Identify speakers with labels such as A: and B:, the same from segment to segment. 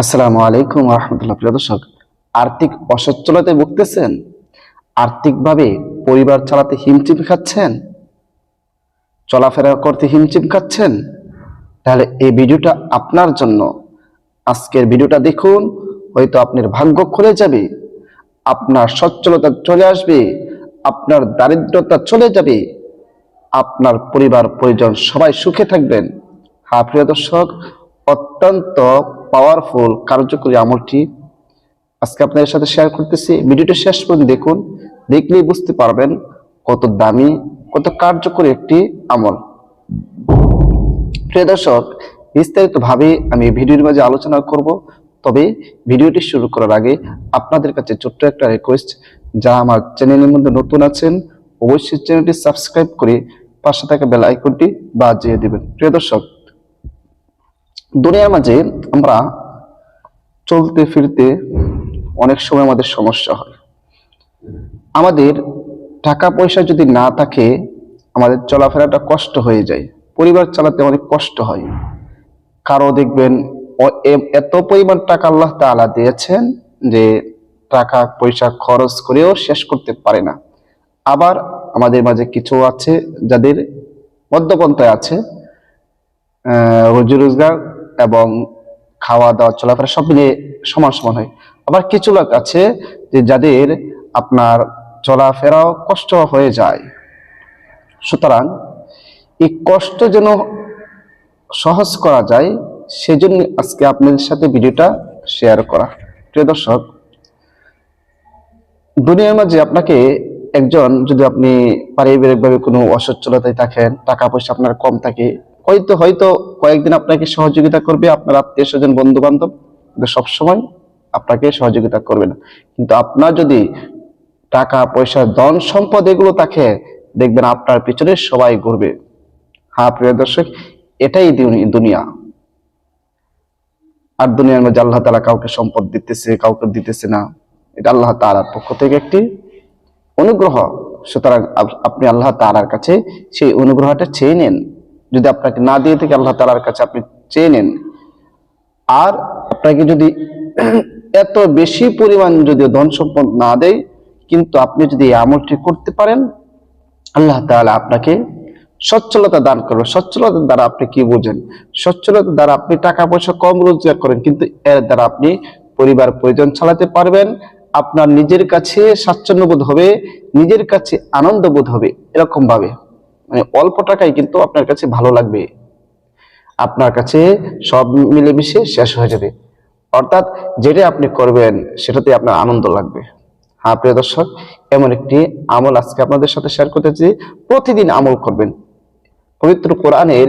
A: আসসালামু আলাইকুম রহমতুল্লাহ। প্রিয় দর্শক, আর্থিক অসচ্ছলতায় ভুগতেছেন? আর্থিকভাবে পরিবার চালাতে হিমচিম খাচ্ছেন? চলাফেরা করতে হিমচিম খাচ্ছেন? তাহলে এই ভিডিওটা আপনার জন্য। আজকের ভিডিওটা দেখুন, হয়তো আপনার ভাগ্য খুলে যাবে, আপনার সচ্ছলতা চলে আসবে, আপনার দারিদ্রতা চলে যাবে, আপনার পরিবার পরিজন সবাই সুখে থাকবেন। হ্যাঁ প্রিয় দর্শক, অত্যন্ত পাওয়ারফুল কার্যকরী আমলটি আজকে আপনাদের সাথে শেয়ার করতেছি। ভিডিওটা শেষ পর্যন্ত দেখুন, দেখলেই বুঝতে পারবেন কত দামি, কত কার্যকরী একটি আমল। প্রিয় দর্শক বিস্তারিত ভাবে আমি ভিডিওর মাঝে আলোচনা করব, তবে ভিডিওটি শুরু করার আগে আপনাদের কাছে ছোট্ট একটা রিকোয়েস্ট যারা আমার চ্যানেলের মধ্যে নতুন আছেন, অবশ্যই চ্যানেলটি সাবস্ক্রাইব করে পাশে থাকা বেল আইকনটি বাজিয়ে দেবেন। প্রিয় দর্শক দুনিয়ার মাঝে আমরা চলতে ফিরতে অনেক সময় আমাদের সমস্যা হয়। আমাদের টাকা পয়সা যদি না থাকে, আমাদের চলাফেরাটা কষ্ট হয়ে যায়। পরিবার চালাতে অনেক কষ্ট হয়। কারও দেখবেন এত পরিমাণ টাকা আল্লাহ তাআলা দিয়েছেন যে টাকা পয়সা খরচ করেও শেষ করতে পারে না। আবার আমাদের মাঝে কিছু আছে যাদের মধ্যপন্থায় আছে রুজি রোজগার এবং খাওয়া দাওয়া, চলাফেরা সব মিলিয়ে সমান সমান হয়। আবার কিছু লোক আছে যে যাদের আপনার চলাফেরাও কষ্ট হয়ে যায়। সুতরাং এই কষ্ট যেন সহজ করা যায়, সেজন্য আজকে আপনাদের সাথে ভিডিওটা শেয়ার করা। প্রিয় দর্শক, দুনিয়ার মাঝে আপনাকে একজন যদি আপনি পারিবারিকভাবে কোনো অসচ্ছলতায় থাকেন, টাকা পয়সা আপনার কম থাকে, হয়তো হয়তো কয়েকদিন আপনাকে সহযোগিতা করবে আপনার আত্মীয় স্বজন বন্ধু বান্ধব সবসময় আপনাকে সহযোগিতা করবে না। কিন্তু আপনার যদি টাকা, পয়সা, ধন সম্পদ এগুলো থাকে দেখবেন আপনার পিছনে সবাই ঘুরবে। হ্যাঁ প্রিয় দর্শক, এটাই দুনিয়া। আর দুনিয়ার মধ্যে আল্লাহ তালা কাউকে সম্পদ দিতেছে, কাউকে দিতেছে না। এটা আল্লাহ তালার পক্ষ থেকে একটি অনুগ্রহ। সুতরাং আপনি আল্লাহ তালার কাছে সেই অনুগ্রহটা চেয়ে নেন। যদি আপনাকে না দিয়ে থেকে, আল্লাহ তালার কাছে আপনি চেয়ে নেন। আর আপনাকে যদি এত বেশি পরিমাণ যদি ধন সম্পদ না দেয়, কিন্তু আপনি যদি এই আমলটি করতে পারেন, আল্লাহ তাআলা আপনাকে সচ্ছলতা দান করবে। সচ্ছলতার দ্বারা আপনি কি বোঝেন? সচ্ছলতার দ্বারা আপনি টাকা পয়সা কম রোজগার করেন, কিন্তু এর দ্বারা আপনি পরিবার পরিজন চালাতে পারবেন, আপনার নিজের কাছে স্বাচ্ছন্দ্য বোধ হবে, নিজের কাছে আনন্দ বোধ হবে এরকম ভাবে মানে অল্প টাকায় কিন্তু আপনার কাছে ভালো লাগবে। আপনার কাছে সব মিলেমিশে শেষ হয়ে যাবে। অর্থাৎ যেটা আপনি করবেন সেটাতে আপনার আনন্দ লাগবে। হ্যাঁ প্রিয় দর্শক, এমন একটি আমল আজকে আপনাদের সাথে শেয়ার করতেছি। প্রতিদিন আমল করবেন। পবিত্র কোরআনের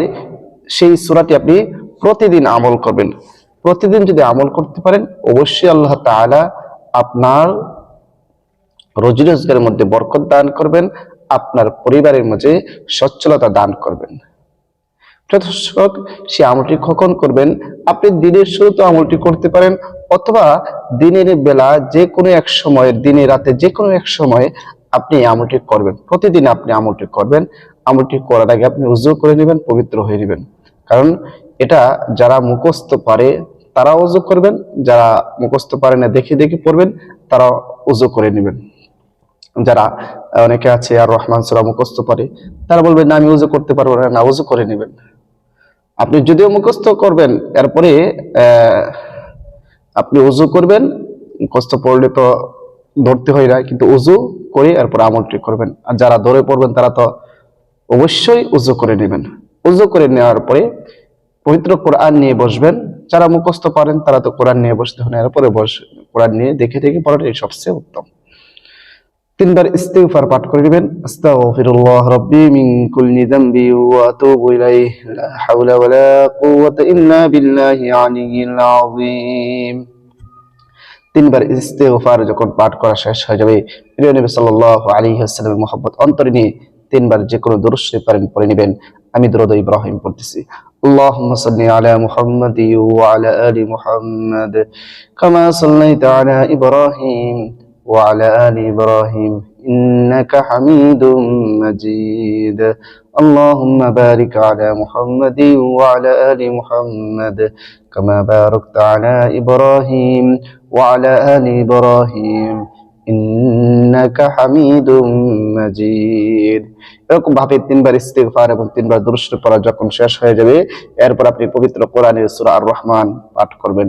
A: সেই সূরাটি আপনি প্রতিদিন আমল করবেন। প্রতিদিন যদি আমল করতে পারেন, অবশ্যই আল্লাহ তাআলা আপনার রোজি রোজগারের মধ্যে বরকত দান করবেন। আপনার পরিবারের মাঝে সচ্ছলতা দান করবেন। দর্শক সে আমলটি কখন করবেন? আপনি দিনের শুরুতে আমলটি করতে পারেন অথবা দিনের বেলা যে কোনো এক সময় দিনে রাতে যে কোনো এক সময় আপনি আমলটি করবেন। প্রতিদিন আপনি আমলটি করবেন। আমলটি করার আগে আপনি উজু করে নেবেন, পবিত্র হয়ে নেবেন। কারণ এটা যারা মুখস্থ পারে তারা উজু করবেন, যারা মুখস্থ পারে না দেখে দেখে পড়বেন তারা উজু করে নেবেন। যারা অনেকে আছে আর রহমান সুরা মুখস্থ পারে তারা বলবেন না, আমি উজু করতে পারব না না উজু করে নেবেন। আপনি যদিও মুখস্থ করবেন, এরপরে আপনি উজু করবেন, মুখস্থ পড়লে তো ধরতে হয় না, কিন্তু উজু করে এরপর আমলটি করবেন। আর যারা ধরে পড়বেন, তারা তো অবশ্যই উজু করে নেবেন। উজু করে নেওয়ার পরে পবিত্র কোরআন নিয়ে বসবেন। যারা মুখস্থ পারেন তারা তো কোরআন নিয়ে বসতে হয় এরপরে বস, কোরআন নিয়ে দেখে দেখে পড়াটাই সবচেয়ে উত্তম। তিনবার ইস্তিগফার পাঠ করে নেবেন আস্তাগফিরুল্লাহ রাব্বি মিন কুল্লি যামবি ওয়া আতুবু ইলাইহি লা হাওলা ওয়ালা কুওয়াতা ইল্লা বিল্লাহি আলিয়্যিল আযীম তিনবার ইস্তিগফার যখন পাঠ করা শেষ হয়ে যাবে প্রিয় নবী সাল্লাল্লাহু আলাইহি ওয়াসাল্লামের মহব্বত অন্তরে নিয়ে তিনবার যে কোনো দরুদ শরীফ পারেন পড়ে নেবেন আমি দরুদ ইব্রাহিম পড়তেছি اللهم صل على محمد وعلى آل محمد كما صليت على إبراهيم وعلى آل إبراهيم إنك حميد مجيد اللهم بارك على محمد وعلى آل محمد كما باركت على إبراهيم وعلى آل إبراهيم إنك حميد مجيد এরকম ভাবে তিনবার ইস্তেগফার এবং তিনবার দুরুদ পড়া যখন শেষ হয়ে যাবে এরপর আপনি পবিত্র কোরআনের সূরা আর রহমান পাঠ করবেন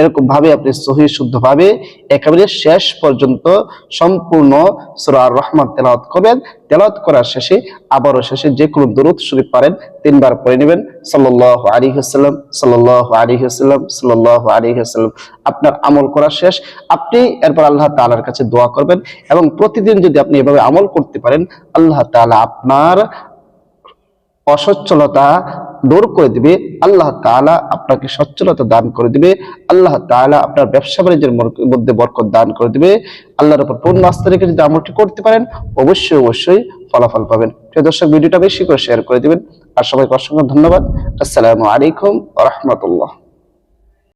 A: এরকম ভাবে আপনি সহি শুদ্ধ ভাবে একেবারে শেষ পর্যন্ত সম্পূর্ণ সূরা আর রহমান তেলাওয়াত করবেন। তেলাওয়াত করার শেষে আবারও শেষে যে কোনো দরুদ শরীফ পারেন, তিনবার পড়ে নেবেন। সাল্লাল্লাহু আলাইহি ওয়াসাল্লাম, সাল্লাল্লাহু আলাইহি ওয়াসাল্লাম, সাল্লাল্লাহু আলাইহি ওয়াসাল্লাম। আপনার আমল করা শেষ। আপনি এরপর আল্লাহ তাআলার কাছে দোয়া করবেন এবং প্রতিদিন যদি আপনি এভাবে আমল করতে পারেন, আল্লাহ তাআলা আপনার অসচ্ছলতা দূর করে দিবে, আল্লাহ তালা আপনাকে সচ্ছলতা দান করে দিবে, আল্লাহ তালা আপনার ব্যবসা বাণিজ্যের মধ্যে বরকত দান করে দিবে, আল্লাহর উপর পূর্ণ আস্থা রেখে যদি আমলটি করতে পারেন, অবশ্যই অবশ্যই ফলাফল পাবেন। প্রিয় দর্শক, ভিডিওটা বেশি করে শেয়ার করে দিবেন। আর সবাইকে অসংখ্য ধন্যবাদ। আসসালামু আলাইকুম রহমতুল্লাহ।